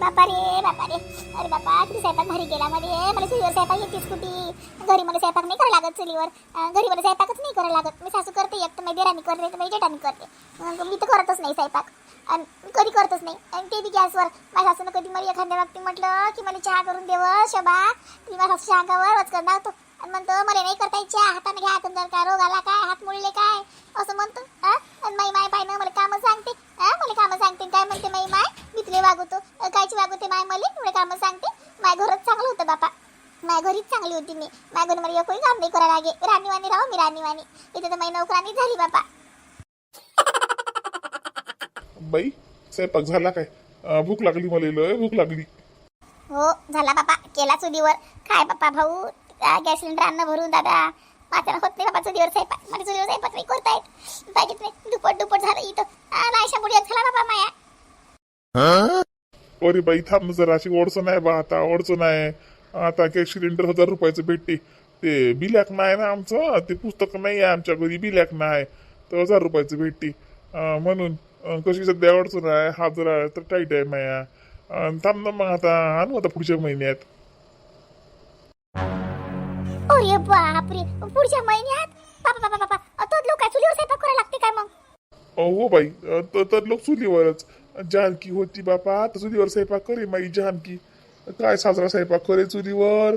बापा रे बापा रे. अरे बापा किती स्वयंपाक भारी गेला मध्ये. मला चुलीवर स्वयंपाक येतेच कुठे? घरी मला स्वयंपाक नाही करायला लागत चुलीवर. घरी मला स्वयंपाकच नाही करायला लागत. मी सासू करते एक तर माझी राणी करते तर माझी जेठाणी करते. मी तर करतच नाही स्वयंपाक. आणि कधी करतच नाही. आणि ते बी गॅसवर. माझ्या सासूनं कधी मला एखाद्या बाबतीत म्हटलं की मला चहा करून देव शबा तुम्ही माझ्या सासू अंगावर करणार लावतो. आणि म्हणतो मला नाही करता चहा हाताने घ्या तुमचा काय रोग आला काय हात मुळले काय? असं म्हणतो? आणि माई माय पाय मला कामं सांगते हा मला कामं सांगते. काय म्हणते माई माय? मी तुला वागवतो कायची वागवते माय मला एवढे कामं सांगते. माय घरच चांगलं होतं बापा. माय घरीच चांगली होती मी. माय घरी मला एकही काम नाही करायला लागे. राणीवाणी राहू मी राणीवाणी. इथे तर माई नोकरानी झाली बापा. बाई स्वयंपाक झाला काय? भूक लागली मला भूक लागली. हो झाला बापा. केला चुलीवर काय बापा भाऊ. गॅस सिलेंडर अन्न भरून दादा. माझ्या होत नाही बाबा चुलीवर स्वयंपाक मला चुलीवर स्वयंपाक नाही करता येत नाही दुपट दुपट झालं इथं. नायशा मुली झाला बाबा माया. अरे बाई थांब जरा अशी ओढचं नाही बा आता ओढचं नाही. आता गॅस सिलेंडर हजार रुपयाचं भेटते. ते बिलॅक नाही ना आमचं? ते पुस्तक नाही आहे आमच्या घरी बिलॅक नाही. तर हजार रुपयाचं भेटते. म्हणून कशी सध्या अडचण आहे हा जरा तर टाईट आहे माया. थांब ना मग आता आणू आता पुढच्या महिन्यात. अरे बापरे पुढच्या महिन्यात? बापा बापा बापा तो लोक काय चुलीवर स्वयंपाक करायला लागते काय मग? हो बाई तर लोक चुलीवरच. जानकी होती बापा तर चुलीवर स्वयंपाक करे माई जानकी. काय साजरा स्वयंपाक करे चुलीवर?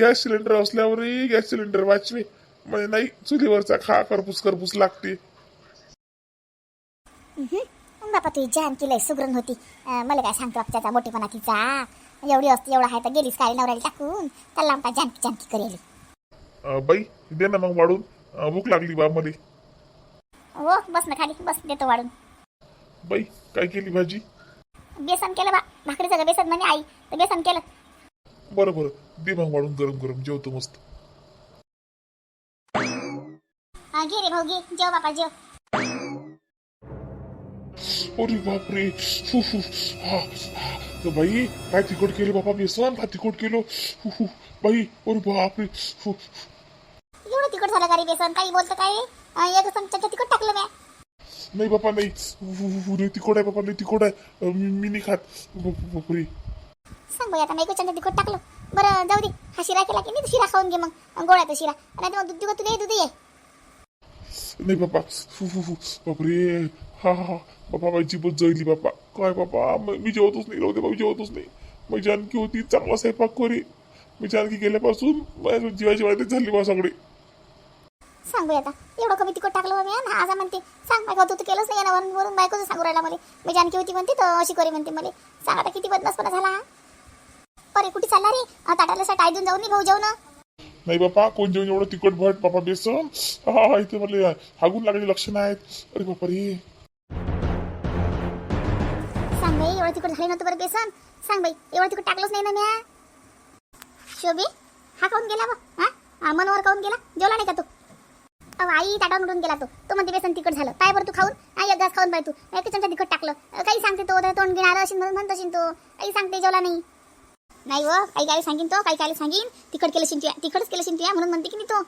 गॅस सिलेंडर असल्यावरही गॅस सिलेंडर वाचवे. म्हणजे नाही चुलीवरचा खा करपूस करपूस लागते. बापा तुझी जानकी लय सुगरण होती. मला काय सांगतो आपल्याचा मोठेपणा तिचा. एवढी असती एवढा आहे तर गेलीस काय नवऱ्याला टाकून? त्याला आमचा जानकी जानकी करेल. अं, बाई दे ना मग वाढून. अं, भूक लागली बा मले हो बस ना खाली बस देतो वाढून. बाई काय केली भाजी? बेसन केलं बा भाकरी सगळं बेसन म्हणे आई तर बेसन केलं. बरं बरं. दे मग वाढून गरम गरम जेवतो मस्त. हा, घे रे भाऊ घे जेव बापा जेव. अरे बापरे. फु, फु. हा, हा. तर बाई काय तिखट केलं बाबा बेसन काय तिखट केलं. फु, फु. बाई अरे बापरे. फु. एवढं तिखट झालं का रे बेसन? काही बोलतं काय एक चमचा तिखट टाकलं म्या. नाही बापा नाही. लय तिखट आहे बाबा लय तिखट आहे. मी नाही खात. बाप- बापरे सांग बाई आता एक चमचा तिखट टाकलं. बरं जाऊ दे. हा शिरा केला की नाही? तू शिरा खाऊन घे मग. गोळ्याचा शिरा. नाही मग दूध तुला ये, दूध ये. नाही बाबा फु फु फु. बापरे. हा हा हा. बाबा माझी जीपच जळली बापा काय बाबा? म- मी जेवतच नाही राहू दे बाबा जेवतच नाही. मग जानकी होती चांगला स्वयंपाक करी. मी जानकी गेल्यापासून माझ्या जीवाची वाईटच झाली बा सगळी. सांग आता. एवढं कमी तिखट टाकलं बा मी ना आज म्हणते सांग बायको तू तर केलंच नाही ना वरून बायकोचं सांगू राहिला मला. मी जानकी होती म्हणते तर अशी करी म्हणते मला. सांग आता किती बदमासपणा झाला हा? अरे कुठे चालला रे? अं, ताटाला सा टाय देऊन जाऊन नाही भाऊ जाऊ ना नाही बापा कोण जेवण एवढं तिखट भट बापा बेसन? हा हा इथे मला हागून लागलेली लक्षणं आहेत. अरे बापा रे सांग बाई एवढं झाले नव्हतं बरं बेसन. सांग बाई एवढं तिकडे टाकलंच नाही ना म्या. शोभी हा खाऊन गेला बा हा? मनोवर मनोहर खाऊन गेला? जेवला नाही का तू? अहो आई ताटावून उडून गेला तो. तो म्हणते बेसन तिखट झालं. पाय बरं तू खाऊन. आई एक खाऊन पाय तू. एक चमचा तिखट टाकलं. काही सांगते तो तोंड घेणार असेल म्हणून म्हणत असेल तो. काही सांगते जेवला नाही. नाही व काही काय सांगीन तो काही काय सांगीन. तिखट केलं शिंतूया तिखटच केलं शिंतूया म्हणून म्हणते की नाही तो.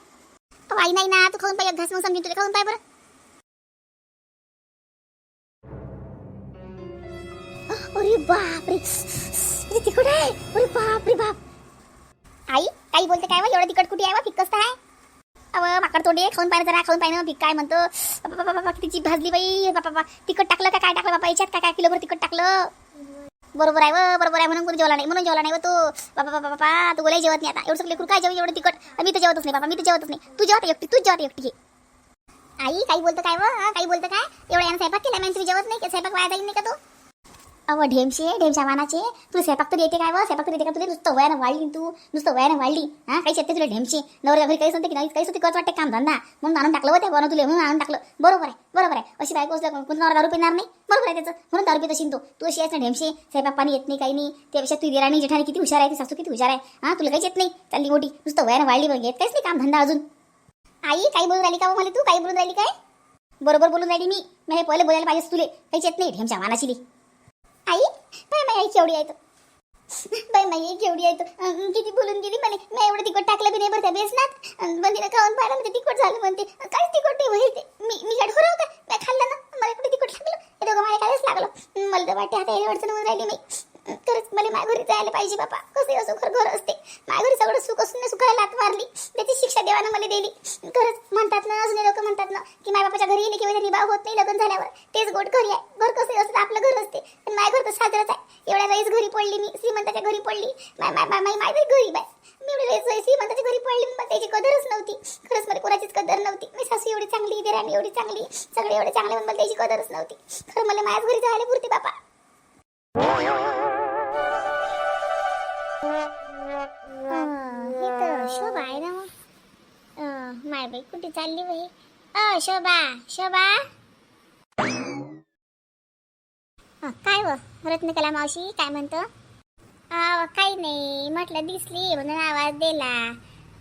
अहो, आई नाही ना तू खाऊन पाय एक घास मग समजून तुला खाऊन पाय बरं. बापरे. इथे तिकट तिखट आहे. अरे बाप रे बाप. आई काही बोलते काय एवढं तिखट कुठे आहे वा? फिक्कच आहे? अव माकड तोंडे खाऊन पाहिजे जरा खाऊन पाहिजे फिक काय म्हणतो? बाबा बाबा बाबा भाजली बाई. बाबा बाबा तिखट टाकलं का काय टाकलं बाबा याच्यात काय काय किलोभर तिखट टाकलं? बरोबर आहे व बरोबर आहे म्हणून कोणी जेवला नाही. म्हणून जेवला नाही व तू. बाबा बाबा बाबा तू बोलाय जेवत नाही आता. एवढं सगळं लेकरू काय जेवण एवढं तिखट. मी तर जेवतच नाही बाबा मी तर जेवतच नाही. तू जेवत एकटी तू जेवत एकटी हे. आई काही बोलतं काय व? काही बोलतं काय? एवढ्या यानं स्वयंपाक केला? मी तुम्ही जेवत नाही. का स्वयंपाक वाया जाईल नाही का तू? अव ढेमशे ढेमशा मानाचे तू स्वयंपाक तरी येते काय व? स्वयंपाक तरी येते का तुला? नुसतं वयानं वाढली तू. नुसतं वयानं वाढली. हा? काही येते तुला ढेमशे. नवऱ्या घरी काही सांगते की नाही? काही होते करत वाटते? काम धंदा. म्हणून आणून टाकलं होते बरं तुला. म्हणून आणून टाकलं. बरोबर आहे बरोबर आहे. अशी बायको असल्या नवरा दारू पिणार नाही? बरोबर आहे त्याचं. म्हणून दारू पित असेल तो. तू अशी आहेस ना ढेमशे. स्वयंपाक पाणी येत नाही काही नाही. त्यापेक्षा तू दिराणी जेठाणी किती हुशार आहे ती सासू किती हुशार आहे. हा? तुला काहीच येत नाही. चालली मोठी. नुसतं वयानं वाढली बघ. येत काहीच नाही काम धंदा अजून. आई काही बोलून राहिली का मला तू? काही बोलून राहिली काय? बरोबर बोलून राहिली मी. मी हे पहिले बोलायला पाहिजे तुले. काहीच येत नाही ढेमच्या मानाची आई बाय माई आई केवढी आहे तो बाय माई आई केवढी आहे तो किती बोलून गेली म्हणे. मी एवढं तिखट टाकलं बी नाही बरं त्या बेसनात. पण तिला खाऊन पाहिलं म्हणजे तिखट झालं म्हणते. काय तिखट नाही माहिती मी मी काय ठरव का? मी खाल्लं ना? मला कुठे तिखट लागलं. हे दोघं माझ्या कायच लागलं. मला तर वाटते आता एवढं अडचण राहिली मी. खरंच मला माझ्या घरी जायला पाहिजे बाबा कसं असो खरं घर असते. माझ्या घरी सगळं सुख असून सुखायला सुखाला लात मारली. त्याची शिक्षा देवानं मला दिली. खरंच म्हणतात ना अजून लोक म्हणतात ना की माझ्या बापाच्या घरी गेले किंवा निभाव होत नाही लग्न झाल्यावर. तेच गोट घरी आहे. घर कसं असतं आपलं घर असते. पण माझ्या घर तर साजरंच आहे. एवढ्या वेळेस घरी पडली मी श्रीमंताच्या घरी पडली. माय माय माय माय मी एवढी वेळेस श्रीमंताच्या घरी पडली पण त्याची कदरच नव्हती. खरंच मला कोणाचीच कदर नव्हती. मी सासू एवढी चांगली राणी एवढी चांगली सगळे एवढे चांगले पण मला त्याची कदरच नव्हती. खरं मला माझ्याच घरी जायला पुरते बापा. हे तर शोभा आहे ना मग. माय बाई कुठे चालली बाई? अ शोभा शोभा. काय व? रत्नकला मावशी काय म्हणतो? काही नाही म्हटलं दिसली म्हणून आवाज दिला.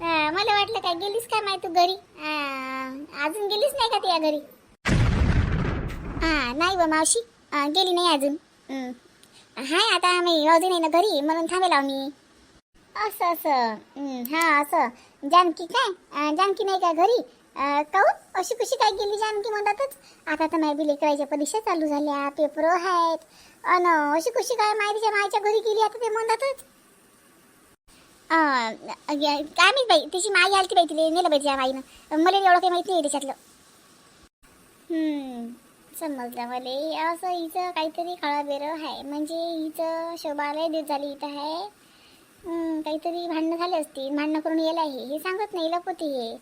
मला वाटलं काय गेलीस काय माहिती तू घरी? अजून गेलीस नाही का तुझ्या घरी? हा नाही व मावशी. गेली नाही अजून. हाय आता मी अजून नाही ना घरी म्हणून थांबेल आम्ही. मी असं. असं हा असं. जानकी काय? जानकी नाही का घरी? अं, अशी कशी काय गेली जानकी म्हणतातच आता तर माझ्या लेकरायच्या परीक्षा चालू झाल्या पेपर आहेत. अन अशी कशी काय मायरीच्या मायच्या घरी गेली आता ते म्हणतातच काय माहीत बाई तिची माई आली बाई तिला नेलं बाई माईनं. मला एवढं काही माहिती नाही त्याच्यातलं. समजलं मला. असं हिचं काहीतरी खळाबेरं आहे. म्हणजे हिचं शोभाला दिवस झाली इथं आहे. काहीतरी भांडणं झाले असतील भांडणं करून येईल आहे. हे सांगत नाही लपवते हे.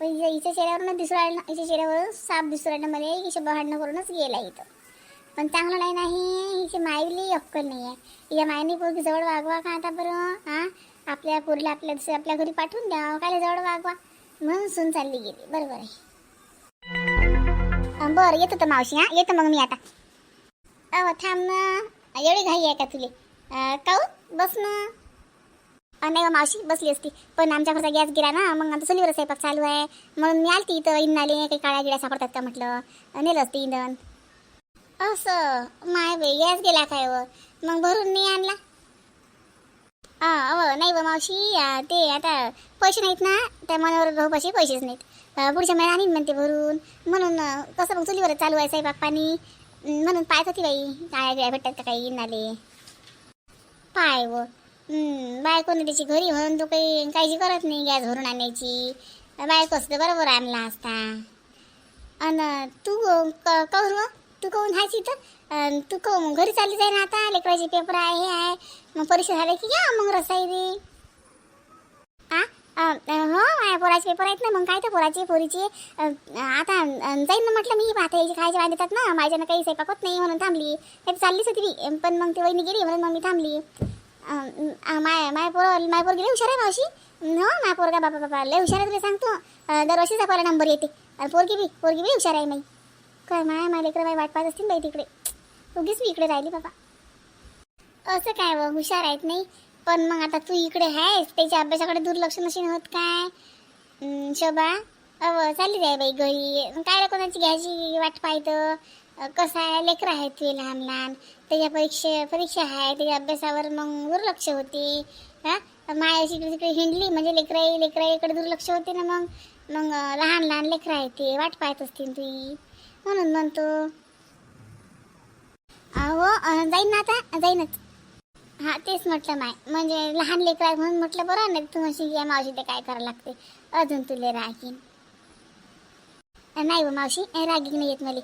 पण हिच्या हिच्या चेहऱ्यावरून दिसू राहिलं हिच्या चेहऱ्यावरून साप दिसू राहिलं मला. की शोभा भांडणं करूनच गेला इथं. पण चांगलं नाही नाही. हिची मायली अक्कल नाही आहे हिच्या मायने पोरगी जवळ वागवा का आता बरं? हां आपल्या पोरीला आपल्या दुसऱ्या आपल्या घरी पाठवून द्या. काय जवळ वागवा? म्हणून सून चालली गेली. बरोबर आहे. बरं येतो तर मावशी हां. येतो मग मी आता. अहो थांब ना. एवढी घाई आहे का तुले? काऊ बस ना. नाही हो मावशी बसली असती. पण आमच्या घरचा गॅस गेला ना मग आता चुलीवर स्वयंपाक चालू आहे. म्हणून मी आलती इथं इंधनाले काही काळ्या गिळ्या सापडतात का म्हटलं. नेलं असतं इंधन. असं माय बाई गॅस गेला काय व मग भरून नाही आणला? अव नाही व मावशी ते आता पैसे नाहीत ना त्या मनावर भाऊपाशी पैसे पैसेच नाहीत. पुढच्या महिन्यात आणीन म्हणते भरून. म्हणून कसं मग चुलीवर चालू आहे स्वयंपाक पाणी. अं, म्हणून पाहत होती बाई काय काय भेटतात का काही नाले पाय व हं, बायकोने त्याची घरी म्हणून तो काही काळजी करत नाही गॅस भरून आणायची. बायको असतं बरोबर आणला असता. अन तू क- करू व? तू कहून हायच तर अन तू मग घरी चालली जाय ना आता. लेकराचे पेपर आहे हे आहे. मग परीक्षा झाल्या की या मग रसाई दे हो माझ्या पोराचे पेपर आहेत ना. मग काय तर पोराचे पोरीचे. आता जाईन ना म्हटलं मी. आता याचे खायचे वाय देतात ना. माझ्यानं काही स्वयंपाक होत नाही म्हणून थांबली. हे चाललीच होती मी. पण मग ती वहिनी गेली म्हणून मग मी थांबली. माय माय पोर माय पोर गेली हुशार आहे मावशी. हो माय पोरगा बाबा बाबा लय हुशार आहे तुला सांगतो. दरवर्षीचा पहिला नंबर येते. पोरगी बी पोरगी बी हुशार आहे माई. काय माय माय लेकरं बाई वाट पाहत असतील बाई तिकडे. उगीच मी इकडे राहिली बाबा. असं काय व हुशार आहेत नाही. पण मग आता तू इकडे आहेस त्याच्या अभ्यासाकडे दुर्लक्ष नशीन होत काय? शोभा अव चालली जाय बाई घरी. काय रे कोणाची घ्यायची वाट पाहतं? कसं आहे? लेकरं आहेत तुझे लहान लहान. त्याच्या परीक्षे परीक्षा आहे त्याच्या अभ्यासावर मग दुर्लक्ष होते. हा? मायाशी इकडे तिकडे हिंडली म्हणजे लेकरा इकडे दुर्लक्ष होते ना मग? मग लहान लहान लेकरं आहेत ते वाट पाहत असतील तुझी म्हणून म्हणतो. अहो जाईन ना आता जाईनच. हा तेच म्हटलं माय. म्हणजे लहान लेकर आहे म्हणून म्हटलं बरं नाही तू म्हणशील या मावशी ते काय करावं लागते? अजून तुले रागीन. नाही हो मावशी रागीन नाही येत मला.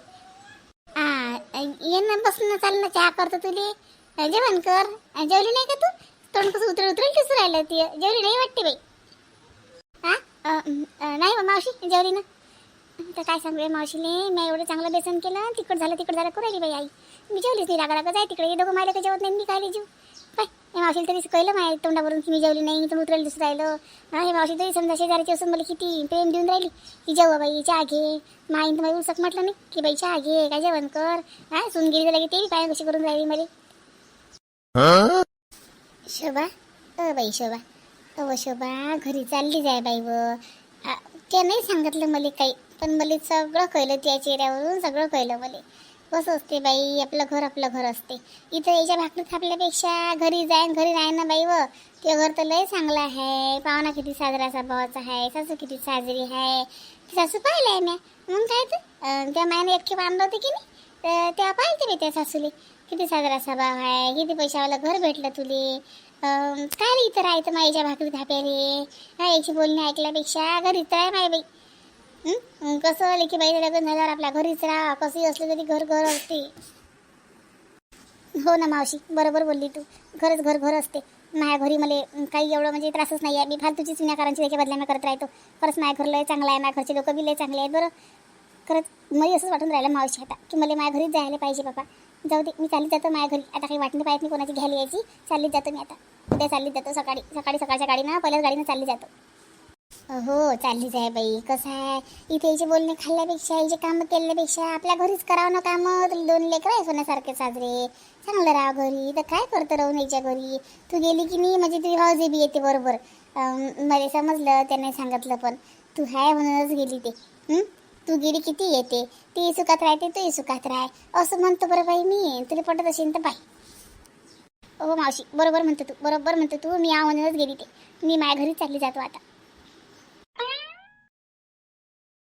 हा ये ना बसून चाल ना चहा करतो तुले. जेवण कर. जेवली नाही का तू? तोंड कसं उतर उतरेल कसं राहिलं ती. जेवली नाही वाटते बाई. हा नाही हो मावशी जेवली ना. तर काय सांगू मावशीने मी एवढं चांगलं बेसन केलं तिकड झालं तिकड झालं. करू राहिली बाई आई. मी जेवलीच नाही रागा रागा जाय तिकडे हे दोघं मायला जेवत नाही मी काय जेव काय हे मावशीला तरी कळलं माझ्या तोंडावरून की मी जेवली नाही तर उतरेल दिसत राहिलं. हा हे मावशी तरी समजा शेजारीची असून मला किती प्रेम देऊन राहिली. की जेव्हा बाई चहा घे. माईन तर मला उसक म्हटलं नाही की बाई चहा घे काय जेवण कर? हा सून गेली तर लगे ते काय कशी करून राहिली मला? शोभा अ बाई शोभा अव शोभा घरी चालली जाय बाई व. त्या नाही सांगितलं मला काही. पण मला सगळं कळलं त्या चेहऱ्यावरून सगळं कळलं मला. कसं असते बाई आपलं घर आपलं घर असते. इथं याच्या भाकरी थापल्यापेक्षा घरी जाईन घरी राहीन ना बाई व. ते घर तर लय चांगलं आहे. पाहुणा किती साजरा स्वभावाचा आहे सासू किती साजरी आहे. ती सासू पाहिलं आहे म्या. मग काय तर? त्या मायाने एकखे बांधलं होते की नाही? तर तेव्हा पाहिजे मी त्या सासूले. किती साजरा स्वभाव आहे किती पैशावाला घर भेटलं तुले. काय रे इथं राहायचं माईच्या भाकरी थाप्याले? हा याची बोलणी ऐकल्यापेक्षा घरी तर आहे माय बाई. कसं ल की बाई लग्न झाल्यावर आपल्या घरीच राहा. कसंही असलं तरी घर घर असते. हो ना मावशी बरोबर बोलली तू. खरंच घर घर असते. माझ्या घरी मला काही एवढं म्हणजे त्रासच नाही आहे मी फालतूचीच विनाकारांची त्याच्या बदल्या करत राहतो. खरंच माझ्या घर लय चांगलं आहे. माझ्या घरचे लोक बी लय चांगले आहेत. बरं? खरंच मला असंच वाटून राहिलं मावशी आता की मला माझ्या घरीच जायला पाहिजे बाबा. जाऊ दे मी चालली जातो माझ्या घरी. आता काही वाटणी पाहिजे नाही कोणाची घ्यायला यायची? चाललीच जातो मी आता. उद्या चाललीच जातो. सकाळी सकाळी सकाळच्या गाडीनं पहिल्याच गाडीनं चालली जातो. हो चाललीच आहे बाई. कसं आहे? इथे याचे बोलणे खाल्ल्यापेक्षा याचे कामं केल्यापेक्षा आपल्या घरीच करावं ना कामं. दोन लेकरं आहे सोन्यासारखे साजरे. चांगलं राहा घरी. तर काय करतं राहून याच्या घरी? तू गेली की नाही? म्हणजे तुझी भाऊजी बी येते बरोबर. मला समजलं त्याने सांगितलं पण. तू हाय म्हणूनच गेली ते. तू गेली किती येते. ती सुखात राहते तूही सुखात राह. असं म्हणतो बरं बाई मी. तुला पटत असेल तर बाई हो मावशी बरोबर म्हणतो तू. बरोबर म्हणतो तू. मी या म्हणूनच गेली ते. मी माझ्या घरी चालली जातो आता.